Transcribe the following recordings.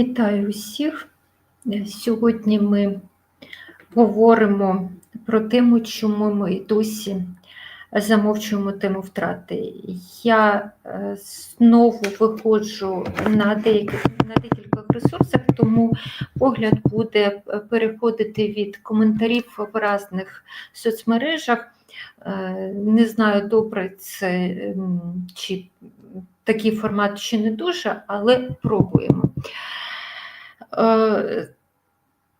Вітаю усіх. Сьогодні ми говоримо про тему, чому ми досі замовчуємо тему втрати. Я е, знову виходжу на деяких на декількох ресурсах, тому погляд буде переходити від коментарів в різних соцмережах. Е, Не знаю, добре це чи такий формат чи не дуже, але пробуємо. Е,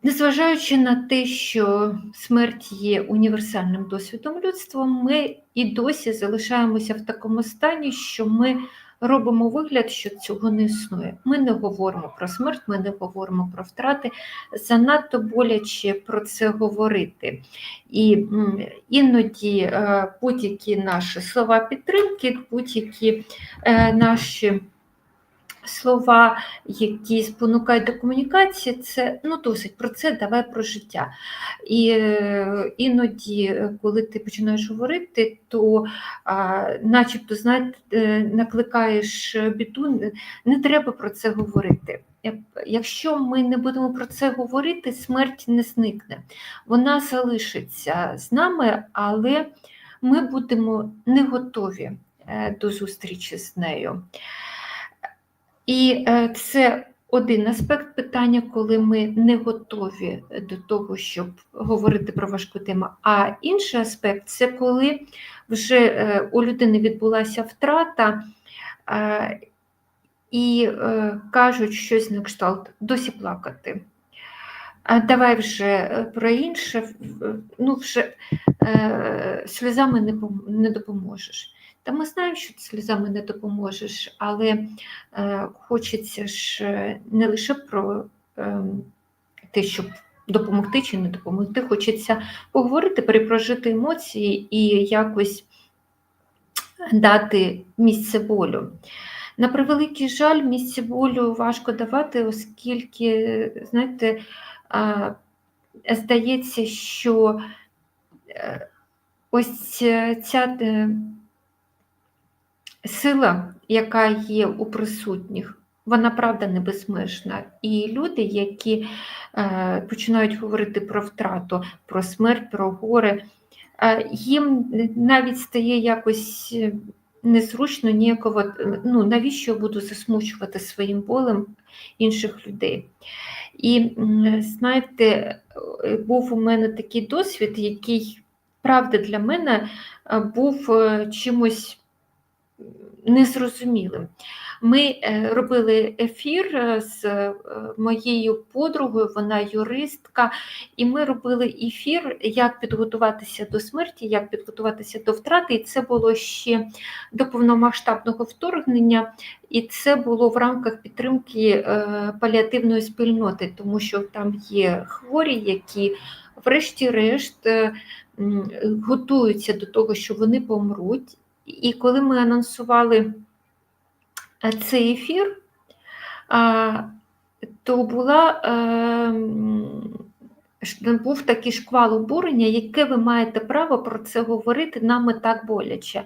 Незважаючи на те, що смерть є універсальним досвідом людства, ми і досі залишаємося в такому стані, що ми робимо вигляд, що цього не існує. Ми не говоримо про смерть, ми не говоримо про втрати. Занадто боляче про це говорити. І іноді е, будь-які наші слова підтримки, будь-які е, наші слова, які спонукають до комунікації, це ну досить про це давай про життя. І е, іноді, е, коли ти починаєш говорити, то а, начебто знаєте, е, накликаєш біду, не- треба про це говорити. Якщо ми не будемо про це говорити, смерть не зникне. Вона залишиться з нами, але ми будемо не готові е, до зустрічі з нею. І е, це один аспект питання, коли ми не готові до того, щоб говорити про важку тему. А інший аспект це коли вже е, у людини відбулася втрата. е, І е, кажуть щось на кшталт досі плакати. А давай вже про інше, ну вже е, сльозами не, не допоможеш. Та ми знаємо, що сльозами не допоможеш, але е, хочеться ж е, не лише про е, те, щоб допомогти чи не допомогти, хочеться поговорити, перепрожити емоції і якось дати місце болю. На превеликий жаль, місце болю важко давати, оскільки, знаєте, а, здається, що е, ось ця е, сила, яка є у присутніх, вона правда не безмежна. І люди, які е, починають говорити про втрату, про смерть, про горе, е, їм навіть стає якось е, незручно, ніяково, е, ну навіщо я буду засмучувати своїм болем інших людей. І знаєте, е, був у мене такий досвід, який, правда, для мене був чимось незрозумілим. Ми е, робили ефір е, з е, моєю подругою, вона юристка, і ми робили ефір, як підготуватися до смерті, як підготуватися до втрати. І це було ще до повномасштабного вторгнення, і це було в рамках підтримки паліативної спільноти, тому що там є хворі, які, врешті-решт, готуються до того, що вони помруть. І коли ми анонсували е, цей ефір, то була, е, був такий шквал обурення, яке ви маєте право про це говорити, нам і так боляче.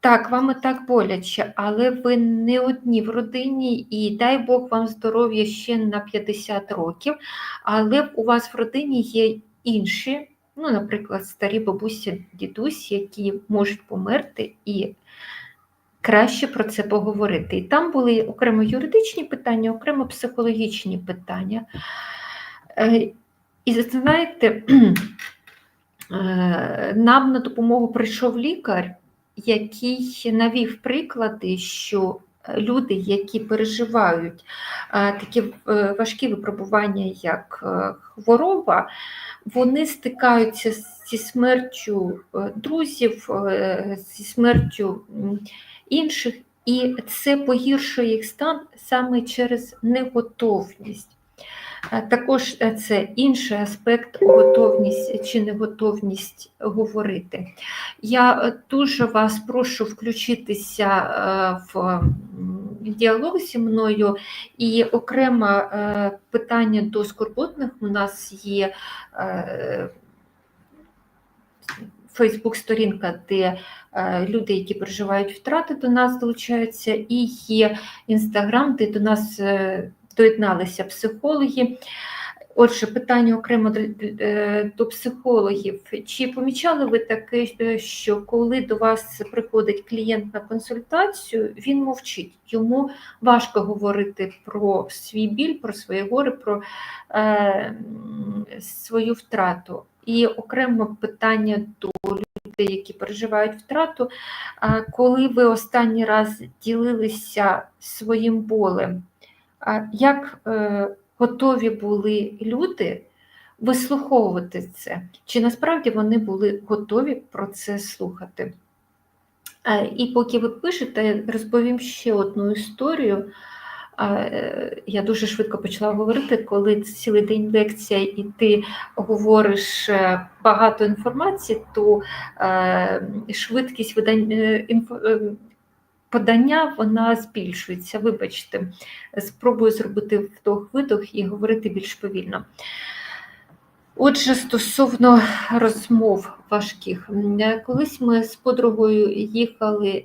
Так, вам і так боляче, але ви не одні в родині, і дай Бог вам здоров'я ще на 50 років, але у вас в родині є інші, ну, наприклад, старі бабусі, дідусь, які можуть померти, і краще про це поговорити. І там були окремо юридичні питання, окремо психологічні питання. Е, І знаєте, е, нам на допомогу прийшов лікар, який навів приклади, що люди, які переживають е, такі е, важкі випробування, як е, хвороба, вони стикаються зі смертю друзів, зі смертю інших, і це погіршує їх стан саме через неготовність. Е, Також е, це інший аспект готовність чи неготовність говорити. Я е, дуже вас прошу включитися в діалог зі мною. І окреме е, питання до скорботних у нас є. Фейсбук-сторінка, де е, люди, які переживають втрати, до нас долучаються, і є інстаграм, де до нас е, доєдналися психологи. Отже, питання окремо до, е, психологів. Чи помічали ви таке, що коли до вас приходить клієнт на консультацію, він мовчить, йому важко говорити про свій біль, про своє горе, про е, свою втрату. І окремо питання до людей, які переживають втрату. Коли ви останній раз ділилися своїм болем, як е, готові були люди вислуховувати це? Чи насправді вони були готові про це слухати? Е, І поки ви пишете, розповім ще одну історію. Е, Я дуже швидко почала говорити, коли цілий день лекція і ти говориш багато інформації, то швидкість е, подання вона збільшується. Вибачте, спробую зробити вдох-видох і говорити більш повільно. Отже, стосовно розмов важких, колись ми з подругою їхали е,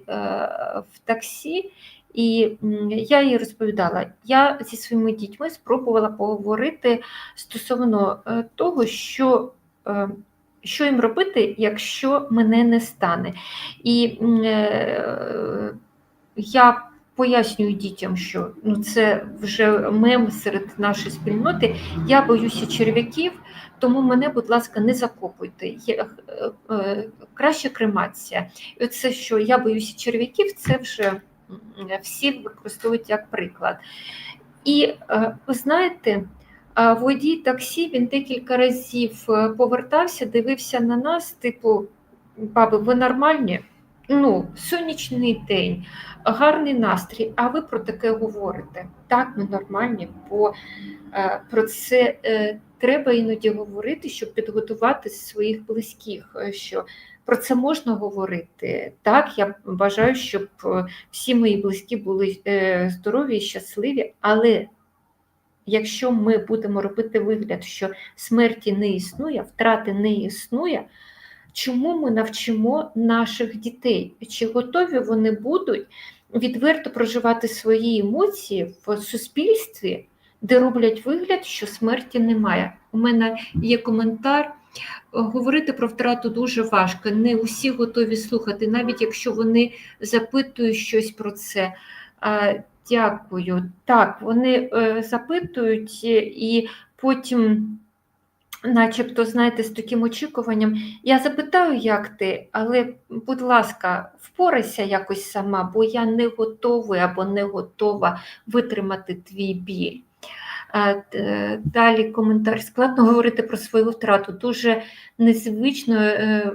в таксі, і я їй розповідала, я зі своїми дітьми спробувала поговорити стосовно е, того, що, е, що їм робити, якщо мене не стане. І я пояснюю дітям, що ну, це вже мем серед нашої спільноти. Я боюся черв'яків, тому мене, будь ласка, не закопуйте. Є, е, е, краще кремація. І оце, що я боюся черв'яків, це вже всі використовують як приклад. І е, ви знаєте, водій таксі він декілька разів повертався, дивився на нас, типу, баби, ви нормальні? Ну, сонячний день, гарний настрій, а ви про таке говорите. Так, ми нормальні, бо е, про це е, треба іноді говорити, щоб підготувати своїх близьких. е, Що про це можна говорити. Так, я бажаю, щоб всі мої близькі були здорові і щасливі, але якщо ми будемо робити вигляд, що смерті не існує, втрати не існує, чому ми навчимо наших дітей? Чи готові вони будуть відверто проживати свої емоції в суспільстві, де роблять вигляд, що смерті немає? У мене є коментар. Говорити про втрату дуже важко. Не усі готові слухати, навіть якщо вони запитують щось про це. Дякую. Так, вони е, запитують е, і потім, начебто, знаєте, з таким очікуванням, я запитаю, як ти, але, будь ласка, впорайся якось сама, бо я не готовий або не готова витримати твій біль. Е, Далі коментар. Складно говорити про свою втрату. Дуже незвично, е,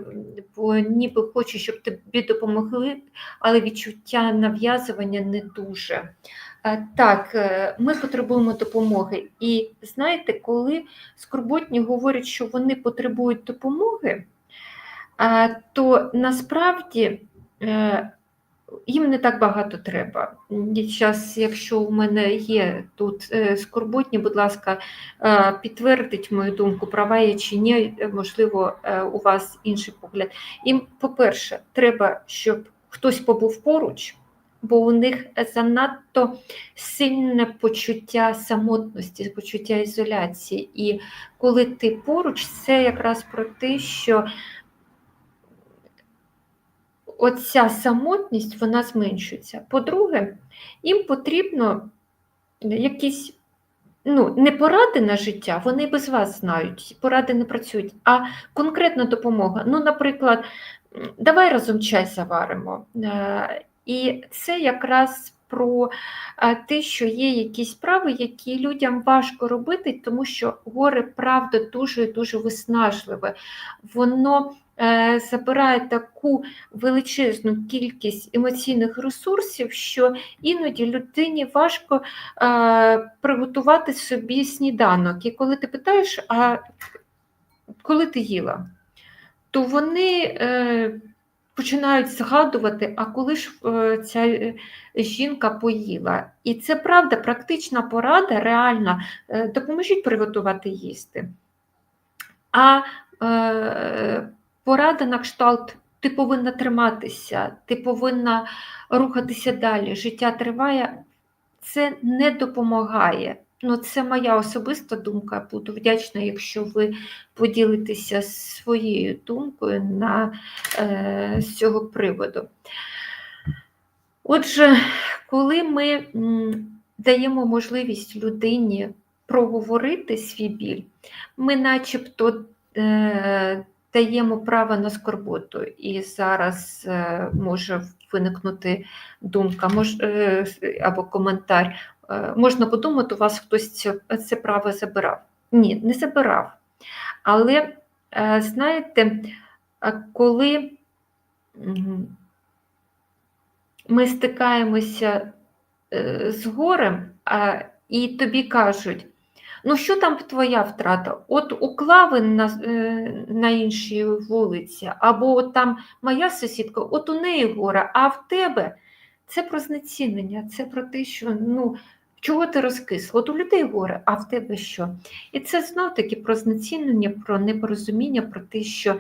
бо ніби хочу, щоб тобі допомогли, але відчуття нав'язування не дуже. Е, Так, е, ми потребуємо допомоги. І знаєте, коли скорботні говорять, що вони потребують допомоги, то насправді е, їм не так багато треба. Зараз, якщо у мене є тут скорботні, будь ласка, підтвердіть мою думку, права я чи ні, можливо, у вас інший погляд. Їм, по-перше, треба, щоб хтось побув поруч, бо у них занадто сильне почуття самотності, почуття ізоляції. І коли ти поруч, це якраз про те, що оця самотність вона зменшується. По-друге, їм потрібно якісь ну, не поради на життя, вони без вас знають, поради не працюють, а конкретна допомога. Ну, наприклад, давай разом чай заваримо. І це якраз про е, те, що є якісь справи, які людям важко робити, тому що горе правда дуже і дуже виснажливе. Воно е, забирає таку величезну кількість емоційних ресурсів, що іноді людині важко е, приготувати собі сніданок. І коли ти питаєш, а коли ти їла, то вони починають згадувати, а коли ж е, ця е, жінка поїла. І це правда, практична порада, реальна. Е, допоможіть приготувати їсти. А порада на кшталт. Ти повинна триматися, ти повинна рухатися далі. Життя триває, це не допомагає. Ну, це моя особиста думка. Буду вдячна, якщо ви поділитеся своєю думкою на, е, з цього приводу. Отже, коли ми даємо можливість людині проговорити свій біль, ми начебто е, даємо право на скорботу. І зараз е, може виникнути думка мож, е, або коментар. Е, можна подумати, у вас хтось це, право забирав. Ні, не забирав. Але, е, знаєте, е, коли ми стикаємося з горем, і тобі кажуть, ну що там твоя втрата? От у Клави на, на іншій вулиці, або от там моя сусідка, от у неї горе, а в тебе це про знецінення, це про те, що ну, чого ти розкисла? От у людей горе, а в тебе що? І це знов-таки про знецінення, про непорозуміння, про те, що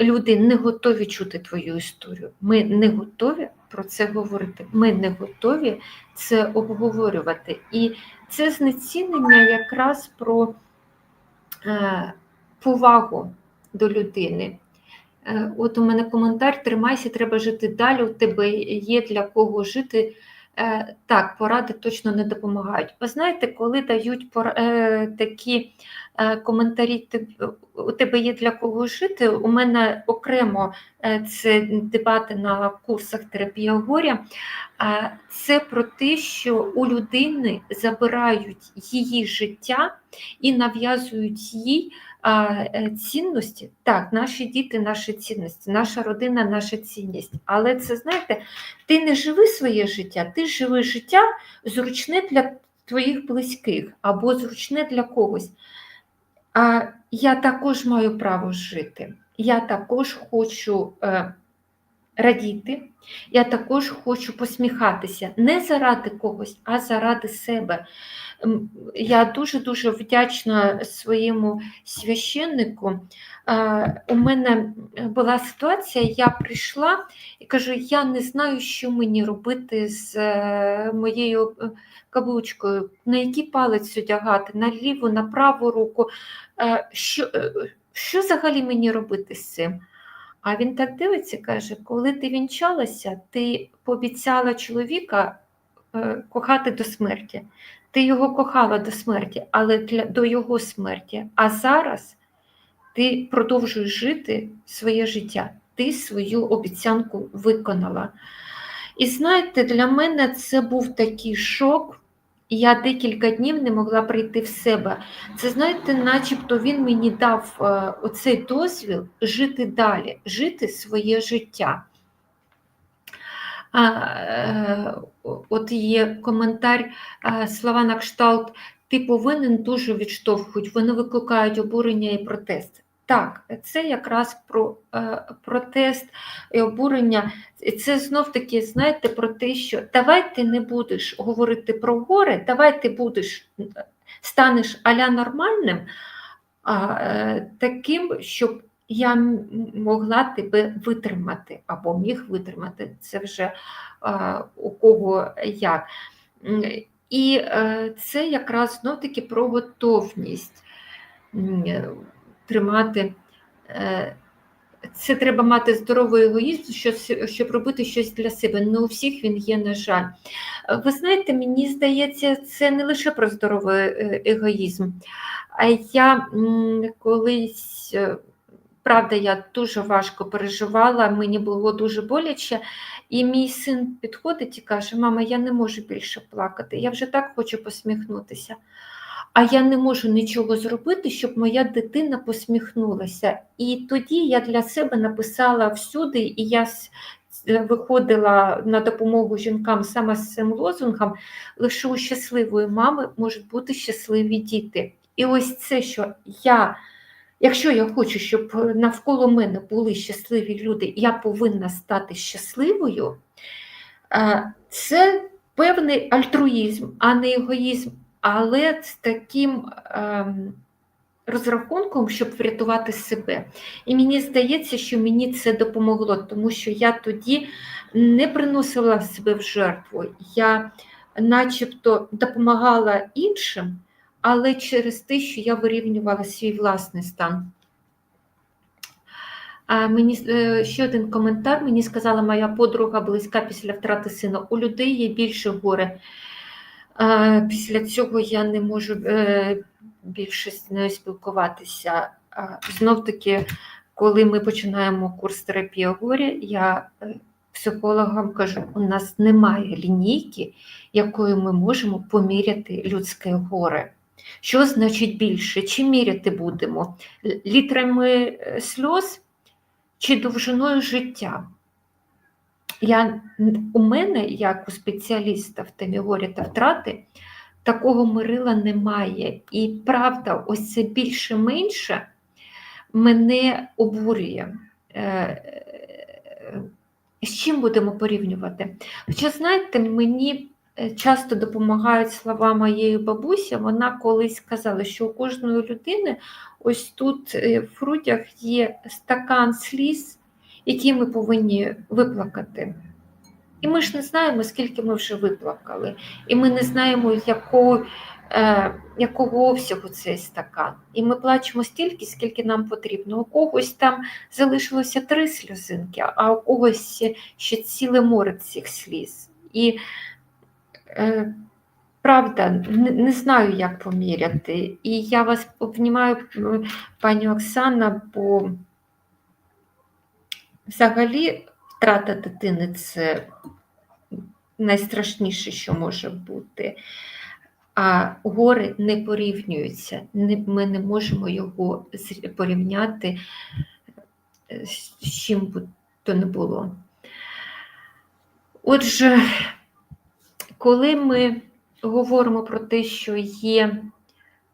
люди не готові чути твою історію. Ми не готові про це говорити. Ми не готові це обговорювати. І це знецінення якраз про е, повагу до людини. Е, От у мене коментар: тримайся, треба жити далі. У тебе є для кого жити. Е, Так, поради точно не допомагають. Ви знаєте, коли дають пора- е, такі е, коментарі, «Ти- у тебе є для кого жити. У мене окремо це дебати на курсах терапія горя. Це про те, що у людини забирають її життя і нав'язують їй цінності. Так, наші діти, наші цінності, наша родина, наша цінність. Але це знаєте, ти не живи своє життя, ти живи життя зручне для твоїх близьких або зручне для когось. А я також маю право жити. Я також хочу е, радіти, я також хочу посміхатися не заради когось, а заради себе. Я дуже-дуже вдячна своєму священнику. У мене була ситуація, я прийшла і кажу: я не знаю, що мені робити з е, моєю е, каблучкою, на який палець одягати, на ліву, на праву руку. Е, Що, що взагалі мені робити з цим? А він так дивиться, каже: коли ти вінчалася, ти пообіцяла чоловіка е, кохати до смерті. Ти його кохала до смерті, але для, до його смерті. А зараз ти продовжуєш жити своє життя. Ти свою обіцянку виконала. І знаєте, для мене це був такий шок. І Я декілька днів не могла прийти в себе. Це, знаєте, начебто він мені дав е, оцей дозвіл жити далі, жити своє життя. Е, От є коментар, е, слова на кшталт, ти повинен дуже відштовхують, вони викликають обурення і протест. Так, це якраз про е, протест і обурення. Це знов таки, знаєте, про те, що давай ти не будеш говорити про горе, давай ти будеш станеш аля нормальним, а, е, таким, щоб я могла тебе витримати або міг витримати. Це вже а, у кого як. І е, це якраз знов таки про готовність е, тримати. е, Це треба мати здоровий егоїзм, щось- щоб робити щось для себе. Не у всіх він є, на жаль. Ви знаєте, мені здається, це не лише про здоровий е, егоїзм. А я колись, е, правда, я дуже важко переживала, мені було дуже боляче. І мій син підходить і каже: Мама, я не можу більше плакати, я вже так хочу посміхнутися. А я не можу нічого зробити, щоб моя дитина посміхнулася. І тоді я для себе написала всюди, і я е, виходила на допомогу жінкам саме з цим лозунгом: лише у щасливої мами можуть бути щасливі діти. І ось це, що я, якщо я хочу, щоб навколо мене були щасливі люди, я повинна стати щасливою. Е, Це певний альтруїзм, а не егоїзм, але з таким ем, розрахунком, щоб врятувати себе. І мені здається, що мені це допомогло, тому що я тоді не приносила себе в жертву. Я начебто допомагала іншим, але через те, що я вирівнювала свій власний стан. Мені е, ще один коментар. Мені сказала моя подруга близька після втрати сина. У людей є більше горе. Після цього я не можу е, більше з нею спілкуватися. Знов таки, коли ми починаємо курс терапії горя, я е, психологам кажу: у нас немає лінійки, якою ми можемо поміряти людське горе. Що значить більше? Чи міряти будемо? Літрами е, сльоз чи довжиною життя? Я, У мене, як у спеціаліста в темі горя та втрати, такого мирила немає. І правда, ось це більше-менше мене обурює. Е, з чим будемо порівнювати? Хоча, знаєте, мені е, часто допомагають слова моєї бабусі. Вона колись сказала, що у кожної людини ось тут е, в грудях є стакан сліз, які ми повинні виплакати. І ми ж не знаємо, скільки ми вже виплакали, і ми не знаємо, якого е, якого обсягу цей стакан. І ми плачемо стільки, скільки нам потрібно. У когось там залишилося три сльозинки, а у когось ще ціле море цих сліз. І е, правда, не, не знаю, як поміряти. І я вас обнімаю, пані Оксана, бо взагалі втрата дитини це найстрашніше, що може бути. А гори не порівнюються, ми не можемо його порівняти е, з чим би то не було. Отже, коли ми говоримо про те, що є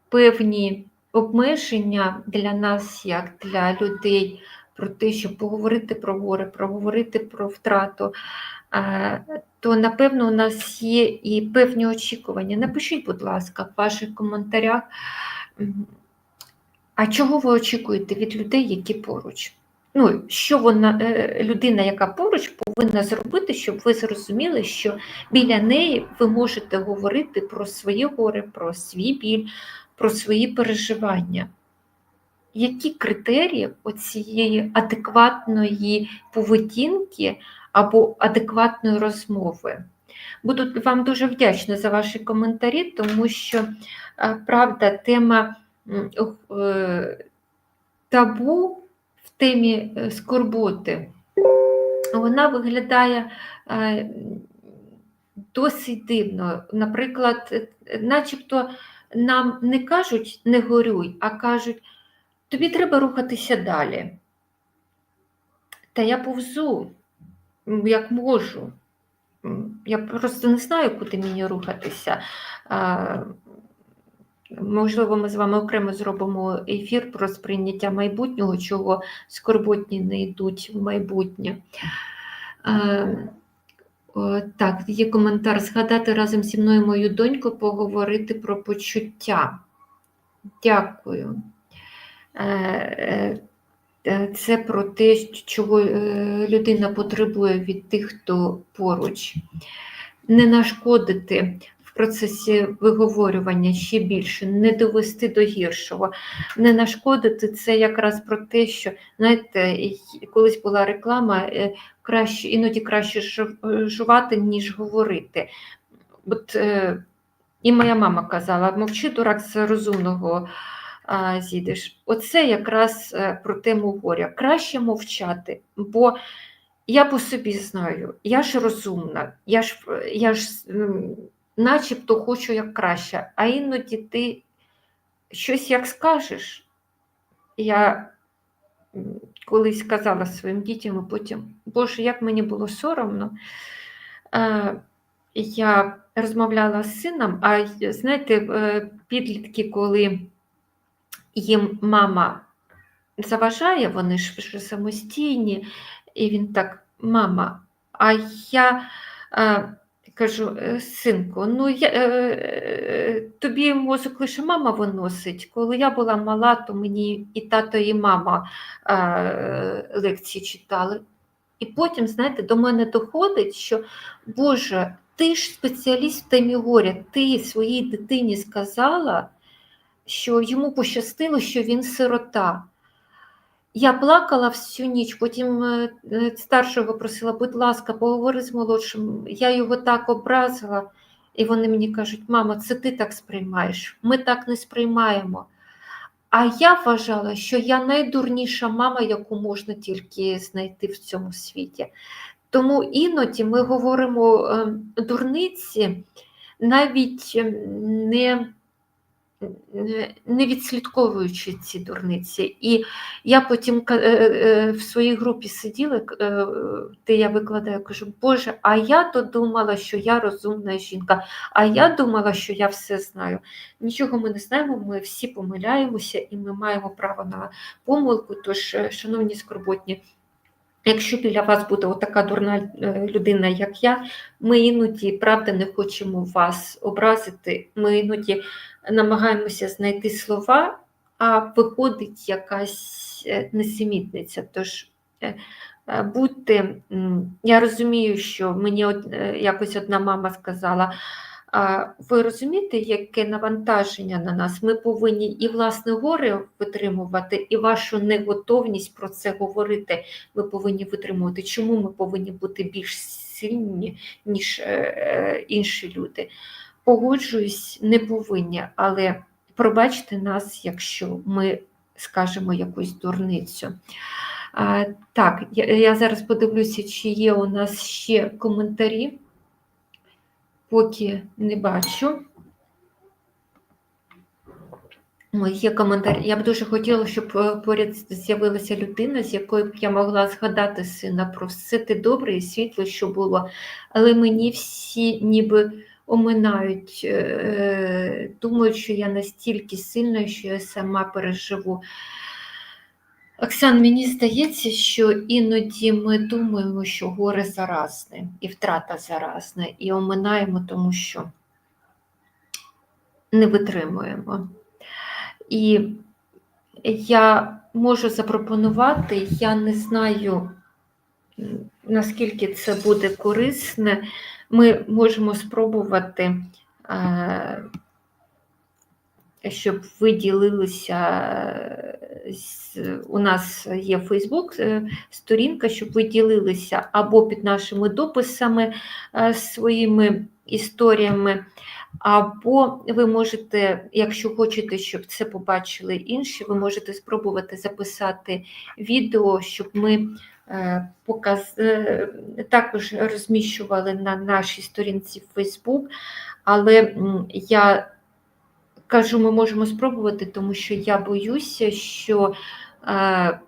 певні обмеження для нас, як для людей, про те, щоб поговорити про гори, проговорити про втрату, то напевно у нас є і певні очікування. Напишіть, будь ласка, в ваших коментарях, а чого ви очікуєте від людей, які поруч? Ну, Що вона, е, людина, яка поруч, повинна зробити, щоб ви зрозуміли, що біля неї ви можете говорити про свої гори, про свій біль, про свої переживання. Які критерії цієї адекватної поведінки або адекватної розмови. Буду вам дуже вдячна за ваші коментарі, тому що, е, правда, тема е, табу в темі е, скорботи, вона виглядає досить дивно. Наприклад, начебто нам не кажуть не горюй, а кажуть, тобі треба рухатися далі. Та я повзу як можу. Я просто не знаю, куди мені рухатися. Можливо, ми з вами окремо зробимо ефір про сприйняття майбутнього, чого скорботні не йдуть в майбутнє. Так, є коментар. Згадати разом зі мною мою доньку, поговорити про почуття. Дякую. Е, е, Е, це про те, чого людина потребує від тих, хто поруч. Не нашкодити в процесі виговорювання ще більше, не довести до гіршого. Не нашкодити це якраз про те, що, знаєте, колись була реклама, краще, іноді краще жувати, ніж говорити. От, І моя мама казала: мовчи дурак з розумного зійдеш. Оце якраз е, про тему горя. Краще мовчати, бо я по собі знаю, я ж розумна, я ж я ж начебто хочу як краще, а іноді ти щось як скажеш. Я колись казала своїм дітям, а потім, Боже, як мені було соромно. Е, я розмовляла з сином, а знаєте, е, підлітки, коли їм мама заважає, вони ж вже самостійні, і він так, мама, а я е, кажу, «Е, синку, ну я, е, тобі мозок лише мама виносить. Коли я була мала, то мені і тато, і мама е, лекції читали. І потім, знаєте, до мене доходить, що Боже, ти ж спеціаліст в темі горя, ти своїй дитині сказала, що йому пощастило, що він сирота. Я плакала всю ніч, потім е, е, старшого просила, будь ласка, поговори з молодшим. Я його так образила, і вони мені кажуть, мама, це ти так сприймаєш. Ми так не сприймаємо. А я вважала, що я найдурніша мама, яку можна тільки знайти в цьому світі. Тому іноді ми говоримо е, дурниці, навіть не не відслідковуючи ці дурниці. І я потім е, е, в своїй групі сиділа, е, де я викладаю, кажу, Боже, а я то думала, що я розумна жінка, а я думала, що я все знаю. Нічого ми не знаємо, ми всі помиляємося і ми маємо право на помилку. Тож, шановні скорботні. Якщо біля вас буде така дурна людина, як я, ми іноді правда не хочемо вас образити. Ми іноді намагаємося знайти слова, а виходить якась е, несемітниця. Тож е, е, я розумію, що мені якось одна мама сказала. Ви розумієте, яке навантаження на нас? Ми повинні і власне горе витримувати, і вашу неготовність про це говорити. Ми повинні витримувати. Чому ми повинні бути більш сильні, ніж інші люди? Погоджуюсь, не повинні, але пробачте нас, якщо ми скажемо якусь дурницю. Так, я, я зараз подивлюся, чи є у нас ще коментарі, поки не бачу. Є коментар. Я б дуже хотіла, щоб е, поряд з'явилася людина, з якою б я могла згадати сина про все те добре і світло, що було. Але мені всі ніби оминають, е, думають, що я настільки сильна, що я сама переживу. Оксан, мені здається, що іноді ми думаємо, що горе заразне і втрата заразна, і оминаємо, тому що не витримуємо. І я можу запропонувати, я не знаю, наскільки це буде корисне, ми можемо спробувати, е, щоб ви ділилися, у нас є Фейсбук сторінка, щоб ви ділилися або під нашими дописами е, своїми історіями, або ви можете, якщо хочете, щоб це побачили інші, ви можете спробувати записати відео, щоб ми Е, показ... Е, також розміщували на нашій сторінці в Facebook, але я кажу, ми можемо спробувати, тому що я боюся, що е,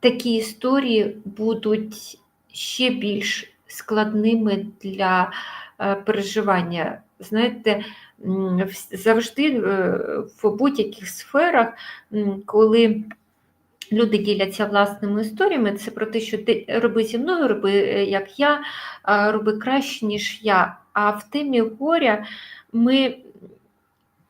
такі історії будуть ще більш складними для е, переживання. Знаєте, завжди в будь-яких сферах, коли Люди діляться власними історіями. Це про те, що ти роби зі мною, роби е, як я, роби краще, ніж я. А в темі горя ми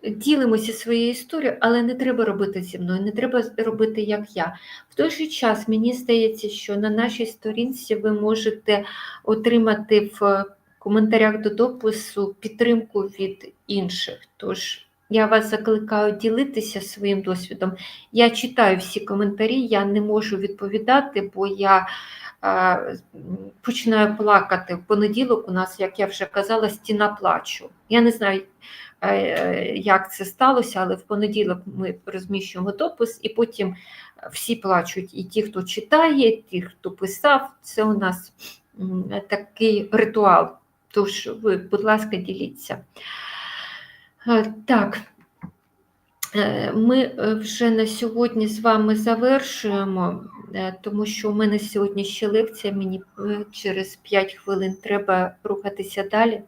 ділимося своєю історією, але не треба робити зі мною, не треба робити як я. В той же час мені здається, що на нашій сторінці ви можете отримати в коментарях до допису підтримку від інших. Тож я вас закликаю ділитися своїм досвідом. Я читаю всі коментарі, я не можу відповідати, бо я е, починаю плакати. В понеділок у нас, як я вже казала, стіна плачу. Я не знаю, е, як це сталося, але в понеділок ми розміщуємо допис, і потім всі плачуть. І ті, хто читає, і ті, хто писав, це у нас такий ритуал. Тож ви, будь ласка, діліться. Так, ми е, вже на сьогодні з вами завершуємо. Е, тому що у мене сьогодні ще лекція, мені е, через 5 хвилин треба рухатися далі.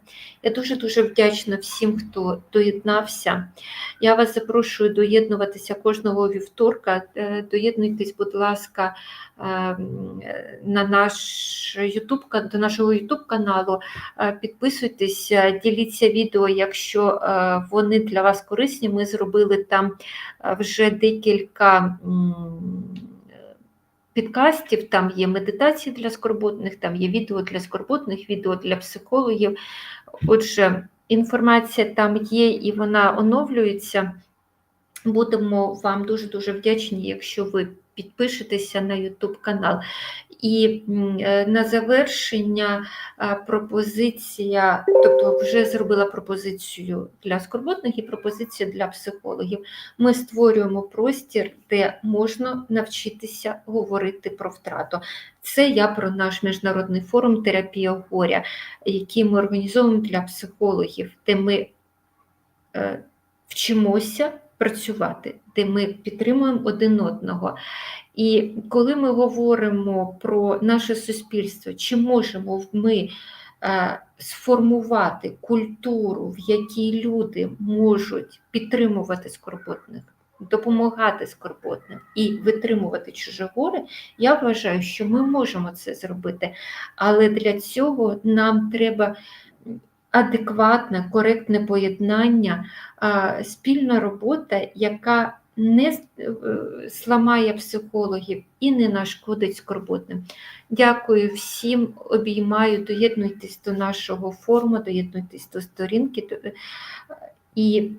Я дуже-дуже вдячна всім, хто доєднався. Я вас запрошую доєднуватися кожного вівторка. Е, доєднуйтесь, будь ласка, на наш YouTube, до нашого YouTube каналу, підписуйтесь, діліться відео, якщо вони для вас корисні. Ми зробили там вже декілька підкастів, там є медитації для скорботних, там є відео для скорботних, відео для психологів. Отже, інформація там є і вона оновлюється. Будемо вам дуже-дуже вдячні, якщо ви підпишетеся на YouTube канал. І е, на завершення пропозиція, тобто вже зробила пропозицію для скорботних і пропозицію для психологів. Ми створюємо простір, де можна навчитися говорити про втрату. Це я про наш міжнародний форум Терапія горя, який ми організовуємо для психологів, де ми е, вчимося працювати, де ми підтримуємо один одного. І коли ми говоримо про наше суспільство, чи можемо ми е, сформувати культуру, в якій люди можуть підтримувати скорботних, допомагати скорботним і витримувати чуже горе, я вважаю, що ми можемо це зробити. Але для цього нам треба адекватне, коректне поєднання, спільна робота, яка не е, сламає психологів і не нашкодить скорботним. Дякую всім, обіймаю, доєднуйтесь до нашого форуму, доєднуйтесь до сторінки і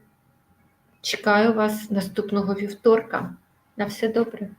чекаю вас наступного вівторка. На все добре.